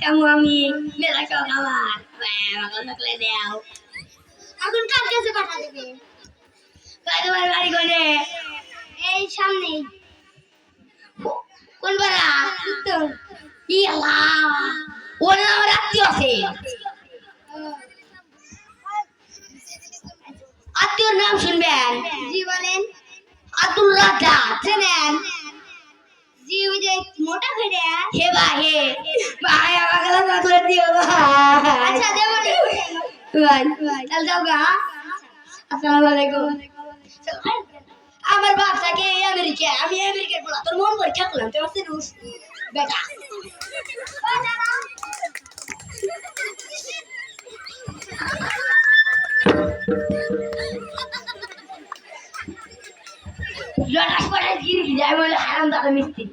কেমন আমি মেলা সব আমার থাকলে দেও এখন কার কাছে পাঠা দেবে ভাই তোমার বাড়ি কোনে এই সামনেই কোন পাড়া উত্তর ইয়ালা ওর নাম আত্মীয় আছে আত্মীয়র নাম শুনবেন জি বলেন আব্দুল রাজ্জাক চেনেন জি ওই যে মোটা হয়ে হে ভাই হে আমার বাপ থাকে আমেরিকা, আমি আমেরিকার বলা তোর মন করে থাকলাম তুই আসতে রুশ। বেটা। লড়াই করে গিরি যাই বলে হারাম দাদা মিস্ত্রি